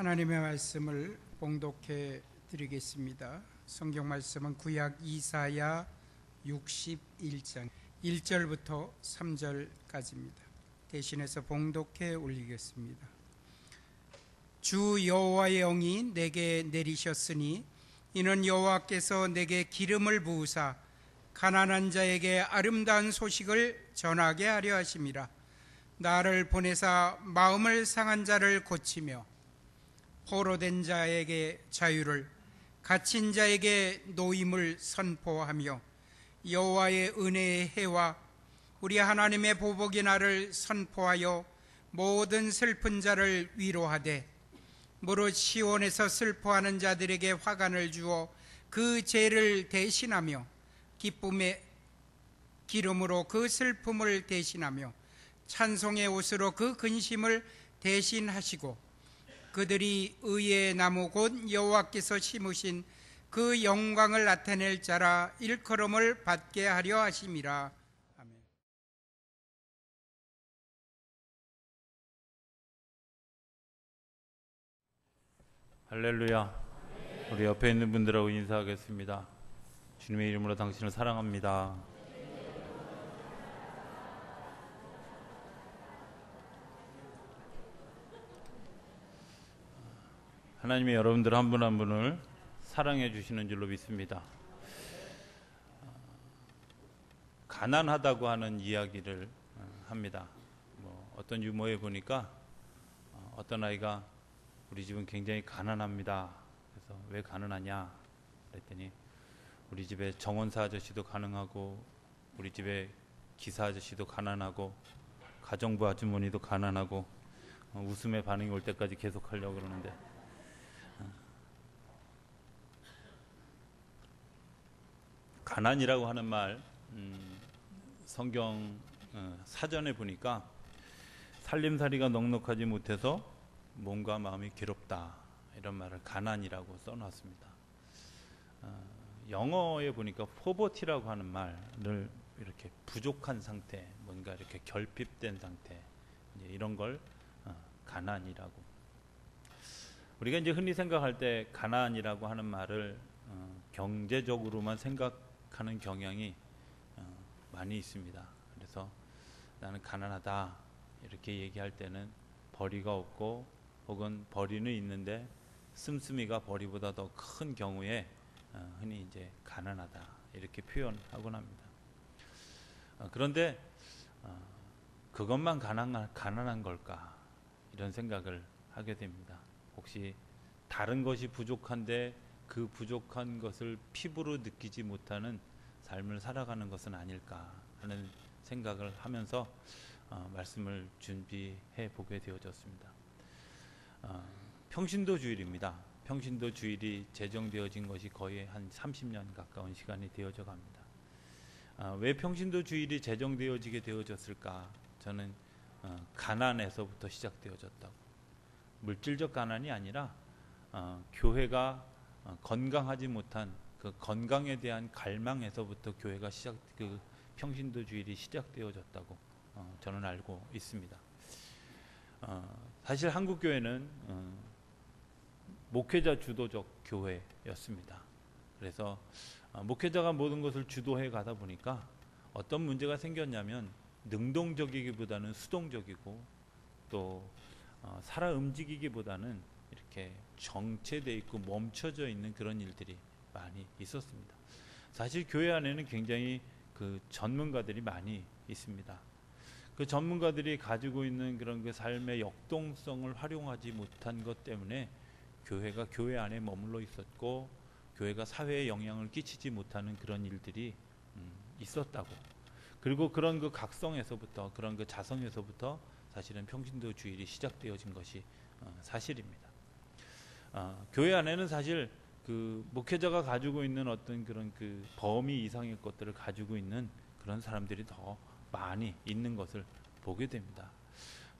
하나님의 말씀을 봉독해 드리겠습니다. 성경 말씀은 구약 이사야 61장 1절부터 3절까지입니다. 대신해서 봉독해 올리겠습니다. 주 여호와의 영이 내게 내리셨으니 이는 여호와께서 내게 기름을 부으사 가난한 자에게 아름다운 소식을 전하게 하려 하심이라 나를 보내사 마음을 상한 자를 고치며 포로된 자에게 자유를 갇힌 자에게 노임을 선포하며 여호와의 은혜의 해와 우리 하나님의 보복의 날을 선포하여 모든 슬픈 자를 위로하되 무릇 시온에서 슬퍼하는 자들에게 화관을 주어 그 죄를 대신하며 기쁨의 기름으로 그 슬픔을 대신하며 찬송의 옷으로 그 근심을 대신하시고 그들이 의의 나무 곧 여호와께서 심으신 그 영광을 나타낼 자라 일컬음을 받게 하려 하심이라. 할렐루야. 우리 옆에 있는 분들하고 인사하겠습니다. 주님의 이름으로 당신을 사랑합니다. 하나님이 여러분들 한분한 분을 사랑해 주시는 줄로 믿습니다. 가난하다고 하는 이야기를 합니다. 뭐 어떤 유머에 보니까 어떤 아이가 우리 집은 굉장히 가난합니다. 그래서 왜 가난하냐? 그랬더니 우리 집에 정원사 아저씨도 가능하고 우리 집에 기사 아저씨도 가난하고 가정부 아주머니도 가난하고 어, 웃음의 반응이 올 때까지 계속 하려고 그러는데 가난이라고 하는 말 음, 성경 어, 사전에 보니까 살림살이가 넉넉하지 못해서 몸과 마음이 괴롭다 이런 말을 가난이라고 써놨습니다. 어, 영어에 보니까 포버티라고 하는 말을 이렇게 부족한 상태, 뭔가 이렇게 결핍된 상태 이런 걸 어, 가난이라고. 우리가 이제 흔히 생각할 때 가난이라고 하는 말을 어, 경제적으로만 생각 하는 경향이 어, 많이 있습니다. 그래서 나는 가난하다 이렇게 얘기할 때는 벌이가 없고 혹은 벌이는 있는데 씀씀이가 벌이보다 더 큰 경우에 어, 흔히 이제 가난하다 이렇게 표현하곤 합니다. 어, 그런데 어, 그것만 가난한, 가난한 걸까 이런 생각을 하게 됩니다. 혹시 다른 것이 부족한데 그 부족한 것을 피부로 느끼지 못하는 삶을 살아가는 것은 아닐까 하는 생각을 하면서 어, 말씀을 준비해 보게 되어졌습니다. 어, 평신도 주일입니다. 평신도 주일이 제정되어진 것이 거의 한 30년 가까운 시간이 되어져 갑니다. 아, 왜 평신도 주일이 제정되어지게 되어졌을까? 저는 어, 가난에서부터 시작되어졌다고. 물질적 가난이 아니라 어, 교회가 어, 건강하지 못한 그 건강에 대한 갈망에서부터 교회가 시작 그 평신도 주일이 시작되어졌다고 어, 저는 알고 있습니다. 어, 사실 한국 교회는 어, 목회자 주도적 교회였습니다. 그래서 어, 목회자가 모든 것을 주도해 가다 보니까 어떤 문제가 생겼냐면 능동적이기보다는 수동적이고 또 어, 살아 움직이기보다는 이렇게 정체돼 있고 멈춰져 있는 그런 일들이 많이 있었습니다. 사실 교회 안에는 굉장히 그 전문가들이 많이 있습니다. 그 전문가들이 가지고 있는 그런 그 삶의 역동성을 활용하지 못한 것 때문에 교회가 교회 안에 머물러 있었고 교회가 사회에 영향을 끼치지 못하는 그런 일들이 음, 있었다고. 그리고 그런 그 각성에서부터 그런 그 자성에서부터 사실은 평신도 주일이 시작되어진 것이 어, 사실입니다. 어, 교회 안에는 사실 그 목회자가 가지고 있는 어떤 그런 그 범위 이상의 것들을 가지고 있는 그런 사람들이 더 많이 있는 것을 보게 됩니다.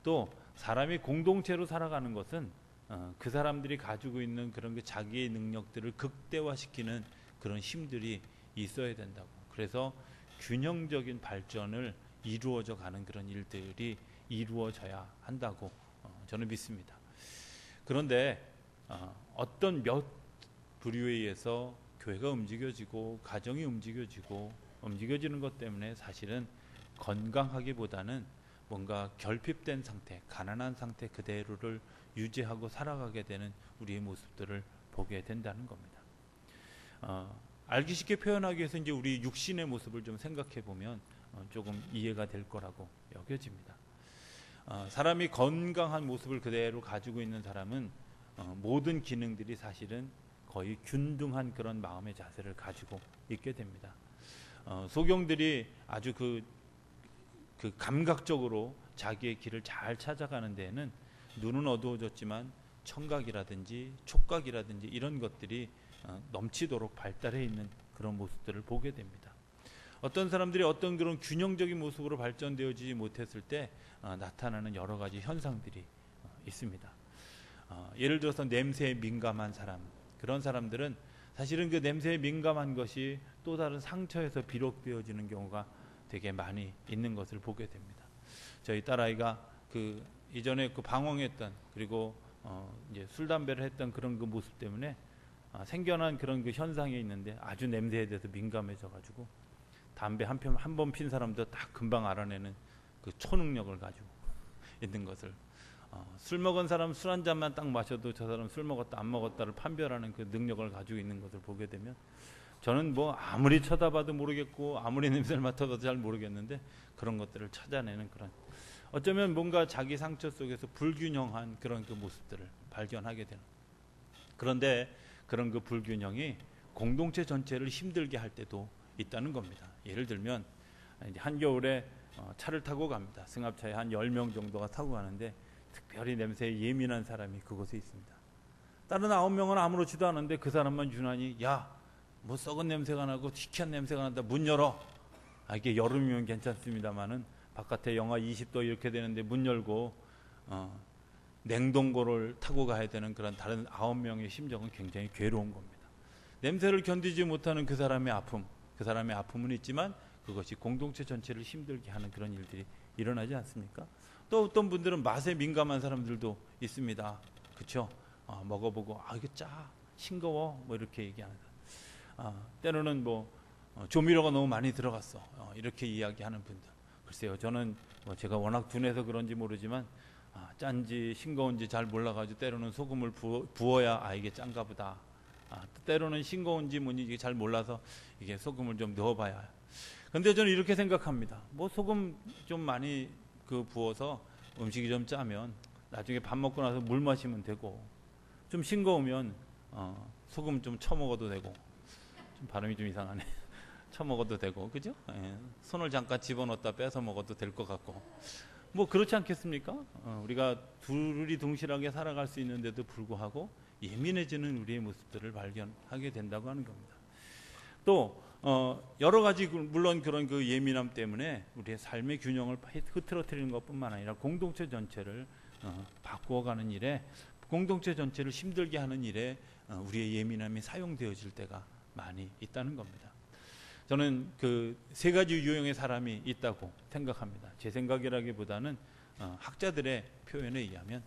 또 사람이 공동체로 살아가는 것은 어, 그 사람들이 가지고 있는 그런 그 자기의 능력들을 극대화시키는 그런 힘들이 있어야 된다고. 그래서 균형적인 발전을 이루어져 가는 그런 일들이 이루어져야 한다고 어, 저는 믿습니다. 그런데 어, 어떤 몇 부류에 의해서 교회가 움직여지고 가정이 움직여지고 움직여지는 것 때문에 사실은 건강하기보다는 뭔가 결핍된 상태, 가난한 상태 그대로를 유지하고 살아가게 되는 우리의 모습들을 보게 된다는 겁니다. 어, 알기 쉽게 표현하기 위해서 이제 우리 육신의 모습을 좀 생각해 보면 어, 조금 이해가 될 거라고 여겨집니다. 어, 사람이 건강한 모습을 그대로 가지고 있는 사람은 어, 모든 기능들이 사실은 거의 균등한 그런 마음의 자세를 가지고 있게 됩니다. 어, 소경들이 아주 그, 그 감각적으로 자기의 길을 잘 찾아가는 데에는 눈은 어두워졌지만 청각이라든지 촉각이라든지 이런 것들이 어, 넘치도록 발달해 있는 그런 모습들을 보게 됩니다. 어떤 사람들이 어떤 그런 균형적인 모습으로 발전되어지지 못했을 때 어, 나타나는 여러 가지 현상들이 어, 있습니다. 어, 예를 들어서 냄새에 민감한 사람 그런 사람들은 사실은 그 냄새에 민감한 것이 또 다른 상처에서 비롯되어지는 경우가 되게 많이 있는 것을 보게 됩니다. 저희 딸아이가 그 이전에 그 방황했던 그리고 어 이제 술 담배를 했던 그런 그 모습 때문에 아 생겨난 그런 그 현상이 있는데 아주 냄새에 대해서 민감해져 가지고 담배 한 편 한 번 핀 사람도 딱 금방 알아내는 그 초능력을 가지고 있는 것을 어, 술 먹은 사람 술 한 잔만 딱 마셔도 저 사람 술 먹었다 안 먹었다를 판별하는 그 능력을 가지고 있는 것을 보게 되면 저는 뭐 아무리 쳐다봐도 모르겠고 아무리 냄새를 맡아도 잘 모르겠는데 그런 것들을 찾아내는 그런 어쩌면 뭔가 자기 상처 속에서 불균형한 그런 그 모습들을 발견하게 되는 그런데 그런 그 불균형이 공동체 전체를 힘들게 할 때도 있다는 겁니다. 예를 들면 한겨울에 어, 차를 타고 갑니다. 승합차에 한 10명 정도가 타고 가는데 특별히 냄새에 예민한 사람이 그곳에 있습니다. 다른 아홉 명은 아무렇지도 않은데 그 사람만 유난히 야 뭐 썩은 냄새가 나고 희귀한 냄새가 난다 문 열어 아, 이게 여름이면 괜찮습니다만은 바깥에 영하 20도 이렇게 되는데 문 열고 어, 냉동고를 타고 가야 되는 그런 다른 아홉 명의 심정은 굉장히 괴로운 겁니다. 냄새를 견디지 못하는 그 사람의 아픔, 그 사람의 아픔은 있지만 그것이 공동체 전체를 힘들게 하는 그런 일들이 일어나지 않습니까? 또 어떤 분들은 맛에 민감한 사람들도 있습니다. 그렇죠? 아, 먹어보고 아 이거 짜 싱거워 뭐 이렇게 얘기하는. 아, 때로는 뭐 어, 조미료가 너무 많이 들어갔어. 어, 이렇게 이야기하는 분들. 글쎄요 저는 뭐 제가 워낙 둔해서 그런지 모르지만 아, 짠지 싱거운지 잘 몰라가지고 때로는 소금을 부어, 부어야 아 이게 짠가 보다. 아, 때로는 싱거운지 뭔지 잘 몰라서 이게 소금을 좀 넣어봐야. 근데 저는 이렇게 생각합니다. 뭐 소금 좀 많이 그 부어서 음식이 좀 짜면 나중에 밥 먹고 나서 물 마시면 되고 좀 싱거우면 어, 소금 좀 쳐먹어도 되고 좀 발음이 좀 이상하네 쳐먹어도 되고 그죠? 예. 손을 잠깐 집어넣었다 빼서 먹어도 될 것 같고 뭐 그렇지 않겠습니까? 어, 우리가 둘이 동실하게 살아갈 수 있는데도 불구하고 예민해지는 우리의 모습들을 발견하게 된다고 하는 겁니다. 또 어, 여러 가지 그, 물론 그런 그 예민함 때문에 우리의 삶의 균형을 흐트러뜨리는 것뿐만 아니라 공동체 전체를 어, 바꾸어가는 일에 공동체 전체를 힘들게 하는 일에 어, 우리의 예민함이 사용되어질 때가 많이 있다는 겁니다. 저는 그 세 가지 유형의 사람이 있다고 생각합니다. 제 생각이라기보다는 어, 학자들의 표현에 의하면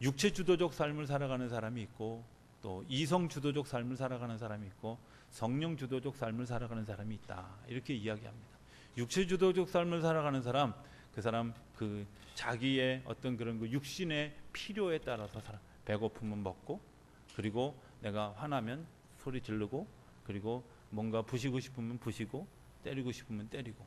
육체 주도적 삶을 살아가는 사람이 있고 또 이성 주도적 삶을 살아가는 사람이 있고 성령 주도적 삶을 살아가는 사람이 있다. 이렇게 이야기합니다. 육체 주도적 삶을 살아가는 사람, 그 사람 그 자기의 어떤 그런 그 육신의 필요에 따라서 살아. 배고프면 먹고, 그리고 내가 화나면 소리 지르고, 그리고 뭔가 부시고 싶으면 부시고, 때리고 싶으면 때리고.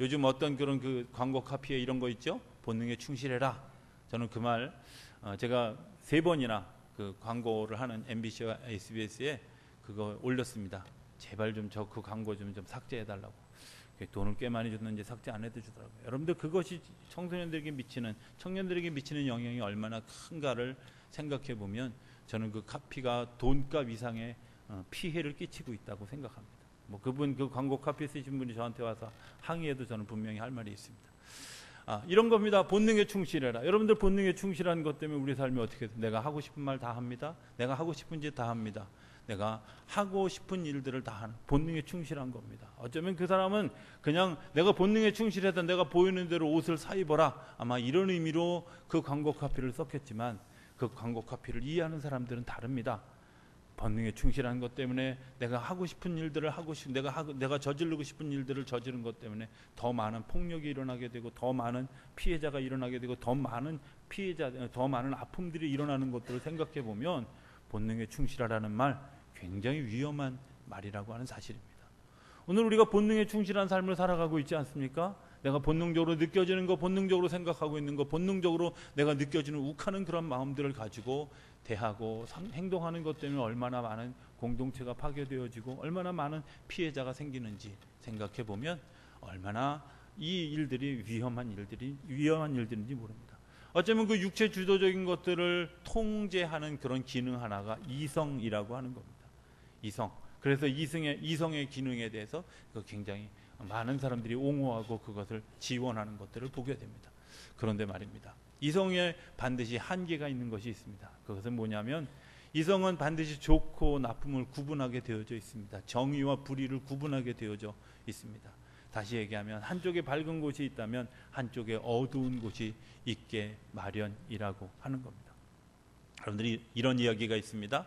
요즘 어떤 그런 그 광고 카피에 이런 거 있죠? 본능에 충실해라. 저는 그말 어, 제가 세 번이나 그 광고를 하는 MBC와 SBS에 그거 올렸습니다. 제발 좀 저 그 광고 좀, 좀 삭제해 달라고. 돈을 꽤 많이 줬는지 삭제 안 해도 주더라고요. 여러분들 그것이 청소년들에게 미치는 청년들에게 미치는 영향이 얼마나 큰가를 생각해 보면 저는 그 카피가 돈값 이상의 어, 피해를 끼치고 있다고 생각합니다. 뭐 그분 그 광고 카피 쓰신 분이 저한테 와서 항의해도 저는 분명히 할 말이 있습니다. 아, 이런 겁니다. 본능에 충실해라. 여러분들 본능에 충실한 것 때문에 우리 삶이 어떻게 돼? 내가 하고 싶은 말 다 합니다. 내가 하고 싶은 짓 다 합니다. 내가 하고 싶은 일들을 다 하는 본능에 충실한 겁니다. 어쩌면 그 사람은 그냥 내가 본능에 충실해서 내가 보이는 대로 옷을 사 입어라 아마 이런 의미로 그 광고 카피를 썼겠지만 그 광고 카피를 이해하는 사람들은 다릅니다. 본능에 충실한 것 때문에 내가 하고 싶은 일들을 하고 싶 내가 하고 내가 저지르고 싶은 일들을 저지른 것 때문에 더 많은 폭력이 일어나게 되고 더 많은 피해자가 일어나게 되고 더 많은 피해자 더 많은 아픔들이 일어나는 것들을 생각해 보면 본능에 충실하라는 말 굉장히 위험한 말이라고 하는 사실입니다. 오늘 우리가 본능에 충실한 삶을 살아가고 있지 않습니까? 내가 본능적으로 느껴지는 거, 본능적으로 생각하고 있는 거, 본능적으로 내가 느껴지는 욱하는 그런 마음들을 가지고 대하고 상- 행동하는 것 때문에 얼마나 많은 공동체가 파괴되어지고 얼마나 많은 피해자가 생기는지 생각해 보면 얼마나 이 일들이 위험한 일들이 위험한 일들인지 모릅니다. 어쩌면 그 육체 주도적인 것들을 통제하는 그런 기능 하나가 이성이라고 하는 겁니다. 이성. 그래서 이성의 이성의 기능에 대해서 그 굉장히 많은 사람들이 옹호하고 그것을 지원하는 것들을 보게 됩니다. 그런데 말입니다. 이성에 반드시 한계가 있는 것이 있습니다. 그것은 뭐냐면 이성은 반드시 좋고 나쁨을 구분하게 되어져 있습니다. 정의와 불의를 구분하게 되어져 있습니다. 다시 얘기하면 한쪽에 밝은 곳이 있다면 한쪽에 어두운 곳이 있게 마련이라고 하는 겁니다. 여러분들이 이런 이야기가 있습니다.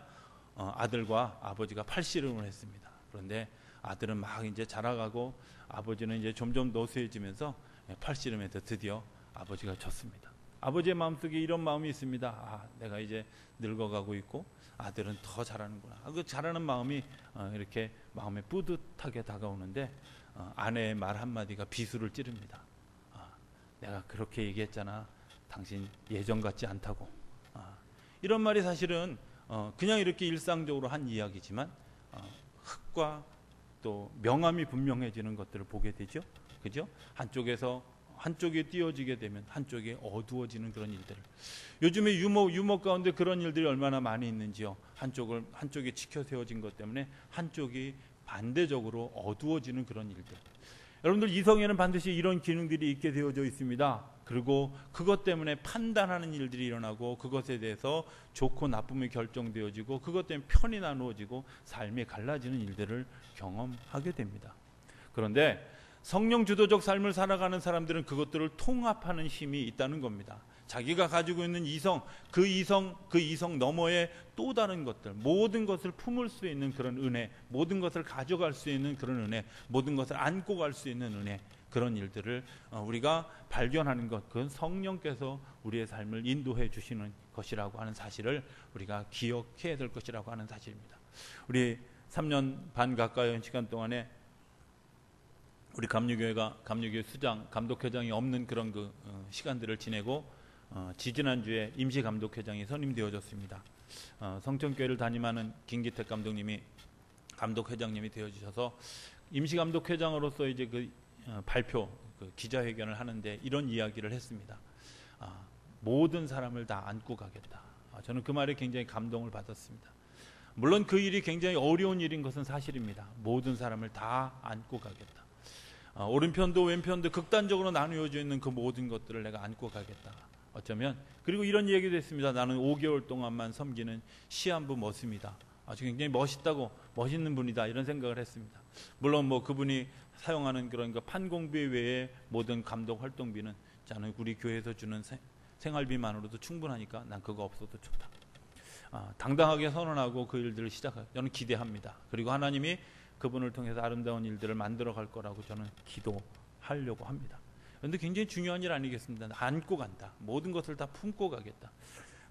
어, 아들과 아버지가 팔씨름을 했습니다. 그런데 아들은 막 이제 자라가고 아버지는 이제 점점 노쇠해지면서 팔씨름에서 드디어 아버지가 졌습니다. 아버지의 마음속에 이런 마음이 있습니다. 아, 내가 이제 늙어가고 있고 아들은 더 잘하는구나. 아, 그 잘하는 마음이 어, 이렇게 마음에 뿌듯하게 다가오는데 어, 아내의 말 한마디가 비수를 찌릅니다. 아, 내가 그렇게 얘기했잖아. 당신 예전 같지 않다고. 아, 이런 말이 사실은 어, 그냥 이렇게 일상적으로 한 이야기지만 어, 흙과 또 명암이 분명해지는 것들을 보게 되죠. 그죠? 한쪽에서 한쪽에 띄어지게 되면 한쪽에 어두워지는 그런 일들을 요즘에 유머 유머 가운데 그런 일들이 얼마나 많이 있는지요. 한쪽을 한쪽에 치켜 세워진 것 때문에 한쪽이 반대적으로 어두워지는 그런 일들. 여러분들 이성에는 반드시 이런 기능들이 있게 되어져 있습니다. 그리고 그것 때문에 판단하는 일들이 일어나고 그것에 대해서 좋고 나쁨이 결정되어지고 그것 때문에 편이 나누어지고 삶이 갈라지는 일들을 경험하게 됩니다. 그런데 성령 주도적 삶을 살아가는 사람들은 그것들을 통합하는 힘이 있다는 겁니다. 자기가 가지고 있는 이성, 그 이성, 그 이성 너머에 또 다른 것들, 모든 것을 품을 수 있는 그런 은혜, 모든 것을 가져갈 수 있는 그런 은혜, 모든 것을 안고 갈 수 있는 은혜, 그런 일들을 어, 우리가 발견하는 것, 그건 성령께서 우리의 삶을 인도해 주시는 것이라고 하는 사실을 우리가 기억해야 될 것이라고 하는 사실입니다. 우리 3년 반 가까이 시간 동안에 우리 감리교회가 감리교회 수장, 감독회장이 없는 그런 그 어, 시간들을 지내고 어, 지지난주에 임시 감독회장이 선임되어졌습니다. 어, 성천교회를 담임하는 김기택 감독님이 감독회장님이 되어주셔서 임시 감독회장으로서 이제 그 어, 발표 그 기자회견을 하는데 이런 이야기를 했습니다. 아, 모든 사람을 다 안고 가겠다. 아, 저는 그 말에 굉장히 감동을 받았습니다. 물론 그 일이 굉장히 어려운 일인 것은 사실입니다. 모든 사람을 다 안고 가겠다. 어, 오른편도 왼편도 극단적으로 나누어져 있는 그 모든 것들을 내가 안고 가겠다. 어쩌면 그리고 이런 얘기도 했습니다. 나는 5개월 동안만 섬기는 시한부 머슴이다. 아주 굉장히 멋있다고 멋있는 분이다 이런 생각을 했습니다. 물론 뭐 그분이 사용하는 그런 그 판공비 외에 모든 감독 활동비는 저는 우리 교회에서 주는 세- 생활비만으로도 충분하니까 난 그거 없어도 좋다. 아, 당당하게 선언하고 그 일들을 시작하. 저는 기대합니다. 그리고 하나님이 그분을 통해서 아름다운 일들을 만들어 갈 거라고 저는 기도하려고 합니다. 그런데 굉장히 중요한 일 아니겠습니다. 안고 간다. 모든 것을 다 품고 가겠다.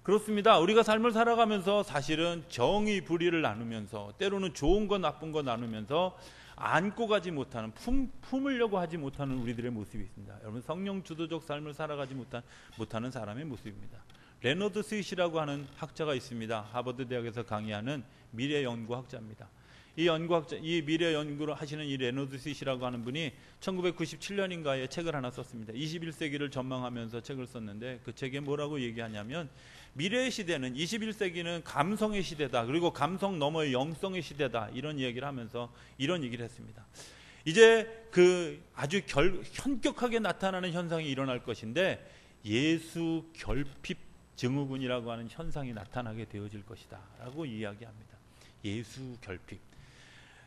그렇습니다. 우리가 삶을 살아가면서 사실은 정의 불의를 나누면서 때로는 좋은 거 나쁜 거 나누면서 안고 가지 못하는 품, 품으려고 하지 못하는 우리들의 모습이 있습니다. 여러분 성령 주도적 삶을 살아가지 못한 못하는 사람의 모습입니다. 레너드 스윗이라고 하는 학자가 있습니다. 하버드 대학에서 강의하는 미래 연구학자입니다. 이 연구학자, 이 미래 연구를 하시는 이 레너드 스윗이라고 하는 분이 1997년인가에 책을 하나 썼습니다. 21세기를 전망하면서 책을 썼는데 그 책에 뭐라고 얘기하냐면 미래의 시대는 21세기는 감성의 시대다. 그리고 감성 너머의 영성의 시대다. 이런 얘기를 하면서 이런 얘기를 했습니다. 이제 그 아주 결, 현격하게 나타나는 현상이 일어날 것인데 예수 결핍 증후군이라고 하는 현상이 나타나게 되어질 것이다 라고 이야기합니다. 예수 결핍.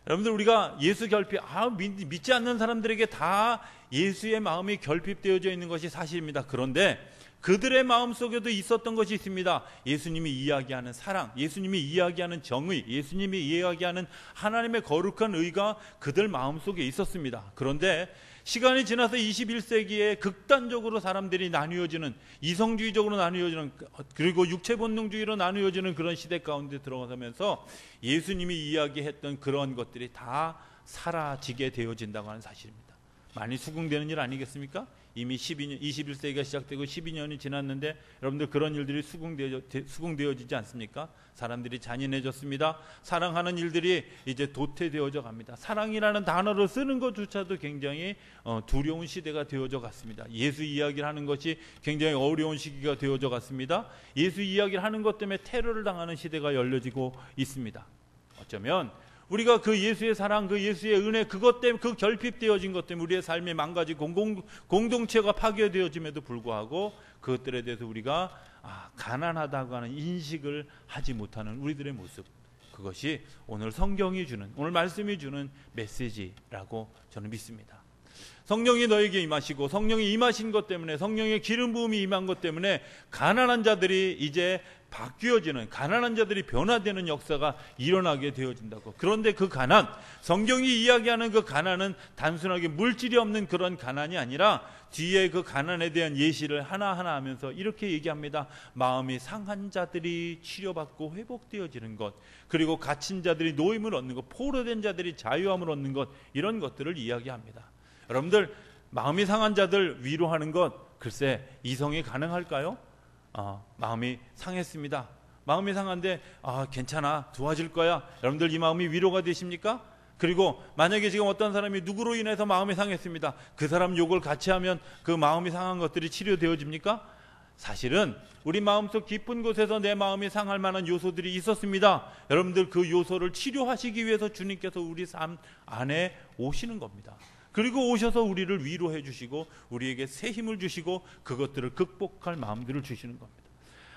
여러분들 우리가 예수 결핍 아 믿, 믿지 않는 사람들에게 다 예수의 마음이 결핍되어져 있는 것이 사실입니다. 그런데 그들의 마음 속에도 있었던 것이 있습니다. 예수님이 이야기하는 사랑, 예수님이 이야기하는 정의, 예수님이 이야기하는 하나님의 거룩한 의가 그들 마음 속에 있었습니다. 그런데 시간이 지나서 21세기에 극단적으로 사람들이 나뉘어지는 이성주의적으로 나뉘어지는 그리고 육체 본능주의로 나뉘어지는 그런 시대 가운데 들어가면서 예수님이 이야기했던 그런 것들이 다 사라지게 되어진다고 하는 사실입니다. 많이 수긍되는 일 아니겠습니까? 이미 12년, 21세기가 시작되고 12년이 지났는데 여러분들 그런 일들이 수긍되어, 수긍되어지지 않습니까? 사람들이 잔인해졌습니다. 사랑하는 일들이 이제 도태되어져 갑니다. 사랑이라는 단어를 쓰는 것조차도 굉장히 어, 두려운 시대가 되어져 갔습니다. 예수 이야기를 하는 것이 굉장히 어려운 시기가 되어져 갔습니다. 예수 이야기를 하는 것 때문에 테러를 당하는 시대가 열려지고 있습니다. 어쩌면 우리가 그 예수의 사랑, 그 예수의 은혜, 그것 때문에 그 결핍되어진 것 때문에 우리의 삶이 망가지 공공, 공동체가 파괴되어짐에도 불구하고 그것들에 대해서 우리가 아, 가난하다고 하는 인식을 하지 못하는 우리들의 모습. 그것이 오늘 성경이 주는, 오늘 말씀이 주는 메시지라고 저는 믿습니다. 성령이 너에게 임하시고 성령이 임하신 것 때문에 성령의 기름 부음이 임한 것 때문에 가난한 자들이 이제 바뀌어지는 가난한 자들이 변화되는 역사가 일어나게 되어진다고. 그런데 그 가난, 성경이 이야기하는 그 가난은 단순하게 물질이 없는 그런 가난이 아니라 뒤에 그 가난에 대한 예시를 하나하나 하면서 이렇게 얘기합니다. 마음이 상한 자들이 치료받고 회복되어지는 것, 그리고 갇힌 자들이 노임을 얻는 것, 포로된 자들이 자유함을 얻는 것, 이런 것들을 이야기합니다. 여러분들, 마음이 상한 자들 위로하는 것, 글쎄, 이성이 가능할까요? 어, 마음이 상했습니다. 마음이 상한데 아, 괜찮아 도와줄 거야. 여러분들 이 마음이 위로가 되십니까? 그리고 만약에 지금 어떤 사람이 누구로 인해서 마음이 상했습니다. 그 사람 욕을 같이 하면 그 마음이 상한 것들이 치료되어집니까? 사실은 우리 마음속 깊은 곳에서 내 마음이 상할 만한 요소들이 있었습니다. 여러분들 그 요소를 치료하시기 위해서 주님께서 우리 삶 안에 오시는 겁니다. 그리고 오셔서 우리를 위로해 주시고 우리에게 새 힘을 주시고 그것들을 극복할 마음들을 주시는 겁니다.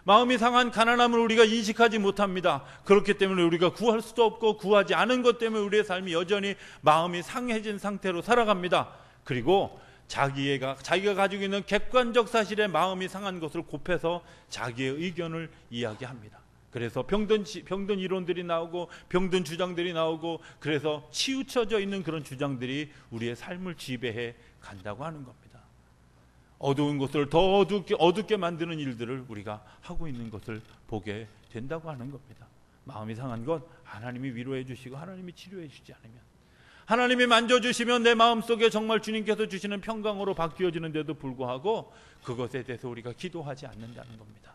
마음이 상한 가난함을 우리가 인식하지 못합니다. 그렇기 때문에 우리가 구할 수도 없고 구하지 않은 것 때문에 우리의 삶이 여전히 마음이 상해진 상태로 살아갑니다. 그리고 자기가 자기가 가지고 있는 객관적 사실에 마음이 상한 것을 곱해서 자기의 의견을 이야기합니다. 그래서 병든 병든 이론들이 나오고 병든 주장들이 나오고 그래서 치우쳐져 있는 그런 주장들이 우리의 삶을 지배해 간다고 하는 겁니다. 어두운 것을 더 어둡게 어둡게 만드는 일들을 우리가 하고 있는 것을 보게 된다고 하는 겁니다. 마음이 상한 것 하나님이 위로해 주시고 하나님이 치료해 주지 않으면 하나님이 만져주시면 내 마음속에 정말 주님께서 주시는 평강으로 바뀌어지는데도 불구하고 그것에 대해서 우리가 기도하지 않는다는 겁니다.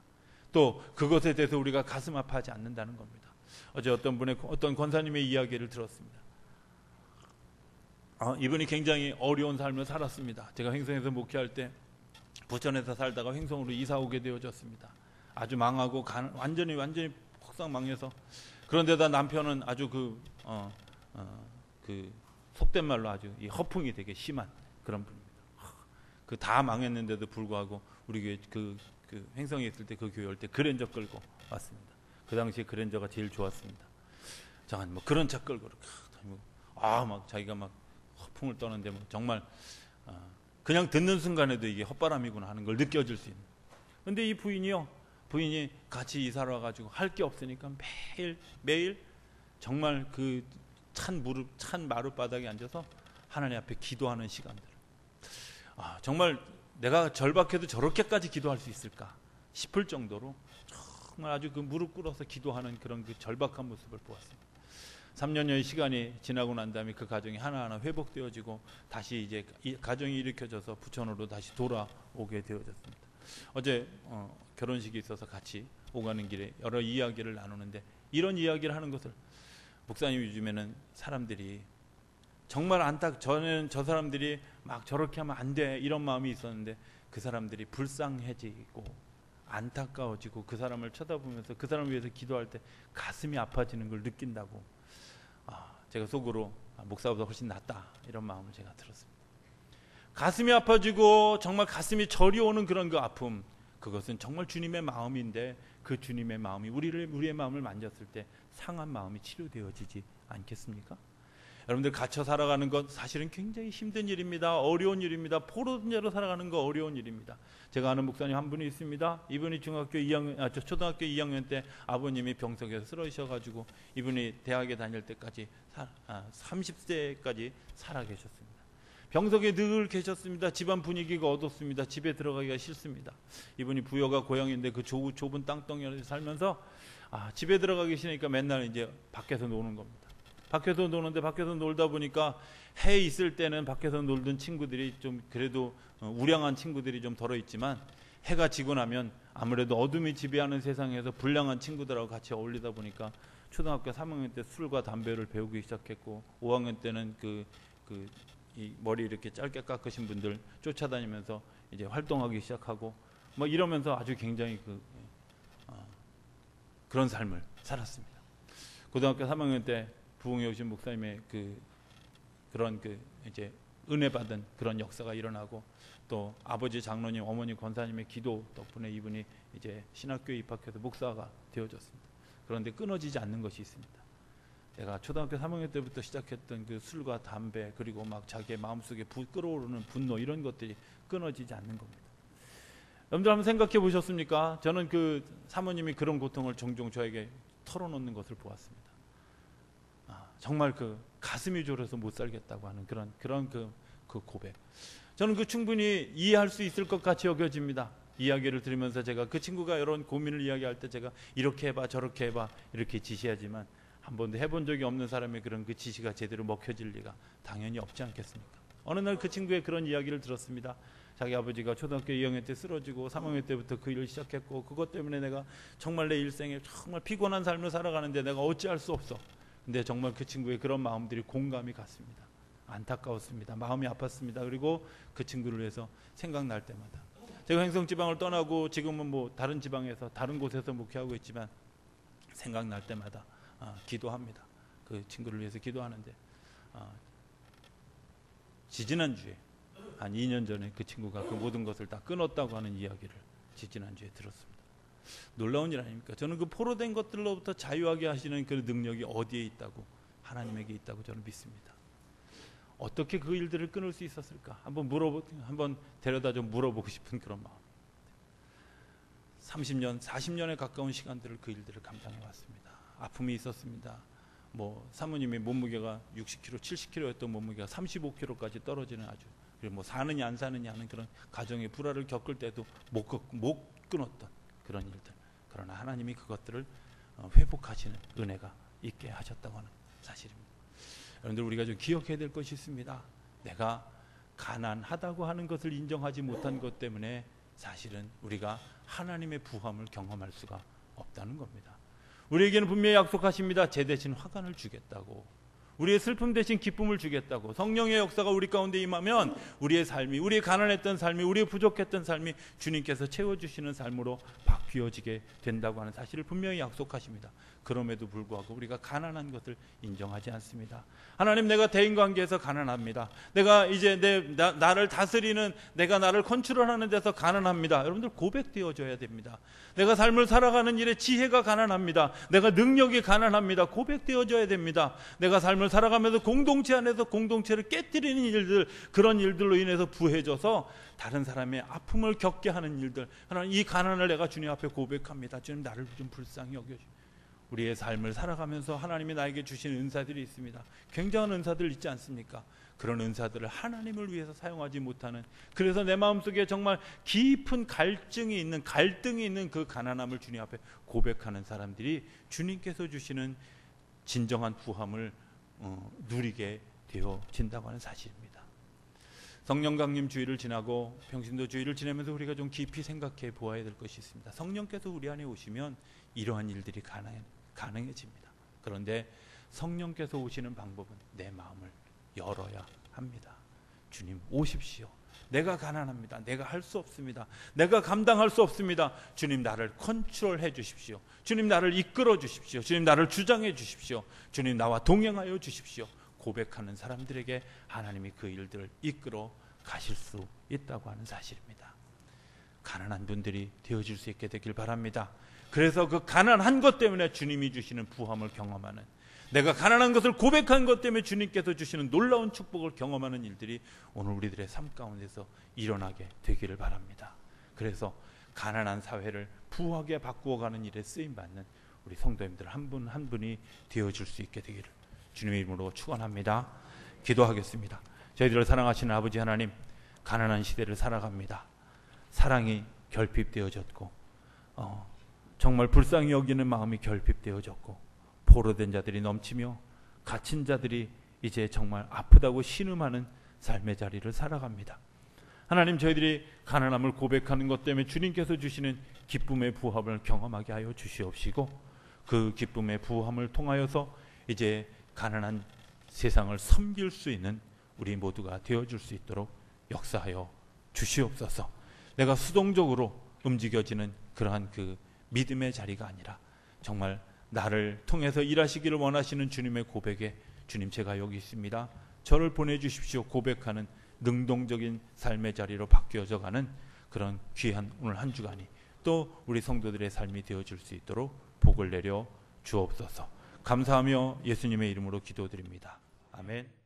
또 그것에 대해서 우리가 가슴 아파하지 않는다는 겁니다. 어제 어떤 분의 어떤 권사님의 이야기를 들었습니다. 어, 이분이 굉장히 어려운 삶을 살았습니다. 제가 횡성에서 목회할 때 부천에서 살다가 횡성으로 이사 오게 되어졌습니다. 아주 망하고 간, 완전히 완전히 폭삭 망해서 그런데다 남편은 아주 그, 어, 어, 그 속된 말로 아주 이 허풍이 되게 심한 그런 분입니다. 그 다 망했는데도 불구하고 우리 교회 그 그 횡성에 있을 때 그 교회 올 때 그랜저 끌고 왔습니다. 그 당시에 그랜저가 제일 좋았습니다. 잠깐 뭐 그런 차 끌고 아막 자기가 막 허풍을 떠는데 뭐 정말 어, 그냥 듣는 순간에도 이게 헛바람이구나 하는 걸 느껴질 수 있는. 근데 이 부인이요 부인이 같이 이사를 와가지고 할 게 없으니까 매일 매일 정말 그 찬 무릎 찬 마룻 바닥에 앉아서 하나님 앞에 기도하는 시간들. 아 정말 내가 절박해도 저렇게까지 기도할 수 있을까 싶을 정도로 정말 아주 그 무릎 꿇어서 기도하는 그런 그 절박한 모습을 보았습니다. 3년여의 시간이 지나고 난 다음에 그 가정이 하나하나 회복되어지고 다시 이제 가정이 일으켜져서 부천으로 다시 돌아오게 되어졌습니다. 어제 어, 결혼식이 있어서 같이 오가는 길에 여러 이야기를 나누는데 이런 이야기를 하는 것을 목사님 요즘에는 사람들이 정말 안타 저는 저 사람들이 막 저렇게 하면 안 돼 이런 마음이 있었는데 그 사람들이 불쌍해지고 안타까워지고 그 사람을 쳐다보면서 그 사람을 위해서 기도할 때 가슴이 아파지는 걸 느낀다고 아, 제가 속으로 아, 목사보다 훨씬 낫다 이런 마음을 제가 들었습니다. 가슴이 아파지고 정말 가슴이 저리 오는 그런 그 아픔 그것은 정말 주님의 마음인데 그 주님의 마음이 우리를 우리의 마음을 만졌을 때 상한 마음이 치료되어지지 않겠습니까? 여러분들 갇혀 살아가는 것 사실은 굉장히 힘든 일입니다. 어려운 일입니다. 포로자로 살아가는 거 어려운 일입니다. 제가 아는 목사님 한 분이 있습니다. 이분이 중학교 2학년, 아, 초등학교 2학년 때 아버님이 병석에서 쓰러지셔가지고 이분이 대학에 다닐 때까지 사, 아, 30세까지 살아 계셨습니다. 병석에 늘 계셨습니다. 집안 분위기가 어둡습니다. 집에 들어가기가 싫습니다. 이분이 부여가 고향인데 그 좁은, 땅덩이에 살면서 아, 집에 들어가기 싫으니까 맨날 이제 밖에서 노는 겁니다. 밖에서 노는데 밖에서 놀다 보니까 해 있을 때는 밖에서 놀던 친구들이 좀 그래도 어, 우량한 친구들이 좀 덜어 있지만 해가 지고 나면 아무래도 어둠이 지배하는 세상에서 불량한 친구들하고 같이 어울리다 보니까 초등학교 3학년 때 술과 담배를 배우기 시작했고 5학년 때는 그, 그, 이 머리 이렇게 짧게 깎으신 분들 쫓아다니면서 이제 활동하기 시작하고 뭐 이러면서 아주 굉장히 그, 어, 그런 삶을 살았습니다. 고등학교 3학년 때 부흥에 오신 목사님의 그 그런 그 이제 은혜 받은 그런 역사가 일어나고 또 아버지 장로님, 어머니 권사님의 기도 덕분에 이분이 이제 신학교에 입학해서 목사가 되어졌습니다. 그런데 끊어지지 않는 것이 있습니다. 내가 초등학교 3학년 때부터 시작했던 그 술과 담배 그리고 막 자기의 마음속에 부, 끓어오르는 분노 이런 것들이 끊어지지 않는 겁니다. 여러분들 한번 생각해 보셨습니까? 저는 그 사모님이 그런 고통을 종종 저에게 털어놓는 것을 보았습니다. 아, 정말 그 가슴이 졸여서 못 살겠다고 하는 그런 그런 그, 그 고백. 저는 그 충분히 이해할 수 있을 것 같이 여겨집니다. 이야기를 들으면서 제가 그 친구가 이런 고민을 이야기할 때 제가 이렇게 해봐 저렇게 해봐 이렇게 지시하지만 한 번도 해본 적이 없는 사람의 그런 그 지시가 제대로 먹혀질 리가 당연히 없지 않겠습니까? 어느 날 그 친구의 그런 이야기를 들었습니다. 자기 아버지가 초등학교 2학년 때 쓰러지고 3학년 때부터 그 일을 시작했고 그것 때문에 내가 정말 내 일생에 정말 피곤한 삶을 살아가는데 내가 어찌할 수 없어. 근데 정말 그 친구의 그런 마음들이 공감이 갔습니다. 안타까웠습니다. 마음이 아팠습니다. 그리고 그 친구를 위해서 생각날 때마다 제가 횡성 지방을 떠나고 지금은 뭐 다른 지방에서 다른 곳에서 목회하고 있지만 생각날 때마다 아, 기도합니다. 그 친구를 위해서 기도하는데 아, 지지난 주에 한 2년 전에 그 친구가 그 모든 것을 다 끊었다고 하는 이야기를 지지난 주에 들었습니다. 놀라운 일 아닙니까? 저는 그 포로된 것들로부터 자유하게 하시는 그 능력이 어디에 있다고 하나님에게 있다고 저는 믿습니다. 어떻게 그 일들을 끊을 수 있었을까? 한번 물어보, 한번 데려다 좀 물어보고 싶은 그런 마음. 30년, 40년에 가까운 시간들을 그 일들을 감당해 왔습니다. 아픔이 있었습니다. 뭐 사모님의 몸무게가 60kg, 70kg였던 몸무게가 35kg까지 떨어지는 아주 그리고 뭐 사느냐 안 사느냐 하는 그런 가정의 불화를 겪을 때도 못, 못 끊었던 그런 일들. 그러나 하나님이 그것들을 어, 회복하시는 은혜가 있게 하셨다고 하는 사실입니다. 여러분들 우리가 좀 기억해야 될 것이 있습니다. 내가 가난하다고 하는 것을 인정하지 못한 것 때문에 사실은 우리가 하나님의 부함을 경험할 수가 없다는 겁니다. 우리에게는 분명히 약속하십니다. 제 대신 화관을 주겠다고. 우리의 슬픔 대신 기쁨을 주겠다고 성령의 역사가 우리 가운데 임하면 우리의 삶이 우리의 가난했던 삶이 우리의 부족했던 삶이 주님께서 채워주시는 삶으로 바뀌어지게 된다고 하는 사실을 분명히 약속하십니다. 그럼에도 불구하고 우리가 가난한 것을 인정하지 않습니다. 하나님 내가 대인 관계에서 가난합니다. 내가 이제 내 나, 나를 다스리는 내가 나를 컨트롤하는 데서 가난합니다. 여러분들 고백되어져야 됩니다. 내가 삶을 살아가는 일에 지혜가 가난합니다. 내가 능력이 가난합니다. 고백되어져야 됩니다. 내가 삶을 살아가면서 공동체 안에서 공동체를 깨뜨리는 일들 그런 일들로 인해서 부해져서 다른 사람의 아픔을 겪게 하는 일들 하나님 이 가난을 내가 주님 앞에 고백합니다. 주님 나를 좀 불쌍히 여겨주십시오. 우리의 삶을 살아가면서 하나님이 나에게 주신 은사들이 있습니다. 굉장한 은사들 있지 않습니까? 그런 은사들을 하나님을 위해서 사용하지 못하는 그래서 내 마음속에 정말 깊은 갈증이 있는 갈등이 있는 그 가난함을 주님 앞에 고백하는 사람들이 주님께서 주시는 진정한 부함을 어, 누리게 되어진다고 하는 사실입니다. 성령 강림 주의를 지나고 평신도 주의를 지내면서 우리가 좀 깊이 생각해 보아야 될 것이 있습니다. 성령께서 우리 안에 오시면 이러한 일들이 가능합니다. 가능해집니다. 그런데 성령께서 오시는 방법은 내 마음을 열어야 합니다. 주님 오십시오. 내가 가난합니다. 내가 할 수 없습니다. 내가 감당할 수 없습니다. 주님 나를 컨트롤해 주십시오. 주님 나를 이끌어 주십시오. 주님 나를 주장해 주십시오. 주님 나와 동행하여 주십시오. 고백하는 사람들에게 하나님이 그 일들을 이끌어 가실 수 있다고 하는 사실입니다. 가난한 분들이 되어질 수 있게 되길 바랍니다. 그래서 그 가난한 것 때문에 주님이 주시는 부함을 경험하는 내가 가난한 것을 고백한 것 때문에 주님께서 주시는 놀라운 축복을 경험하는 일들이 오늘 우리들의 삶 가운데서 일어나게 되기를 바랍니다. 그래서 가난한 사회를 부하게 바꾸어가는 일에 쓰임 받는 우리 성도님들 한 분한 분이 되어줄 수 있게 되기를 주님의 이름으로 축원합니다. 기도하겠습니다. 저희들을 사랑하시는 아버지 하나님, 가난한 시대를 살아갑니다. 사랑이 결핍되어졌고, 어, 정말 불쌍히 여기는 마음이 결핍되어졌고, 포로된 자들이 넘치며 갇힌 자들이 이제 정말 아프다고 신음하는 삶의 자리를 살아갑니다. 하나님 저희들이 가난함을 고백하는 것 때문에 주님께서 주시는 기쁨의 부함을 경험하게 하여 주시옵시고 그 기쁨의 부함을 통하여서 이제 가난한 세상을 섬길 수 있는 우리 모두가 되어 줄 수 있도록 역사하여 주시옵소서. 내가 수동적으로 움직여지는 그러한 그 믿음의 자리가 아니라 정말 나를 통해서 일하시기를 원하시는 주님의 고백에 주님 제가 여기 있습니다. 저를 보내주십시오. 고백하는 능동적인 삶의 자리로 바뀌어져 가는 그런 귀한 오늘 한 주간이 또 우리 성도들의 삶이 되어질 수 있도록 복을 내려 주옵소서. 감사하며 예수님의 이름으로 기도드립니다. 아멘.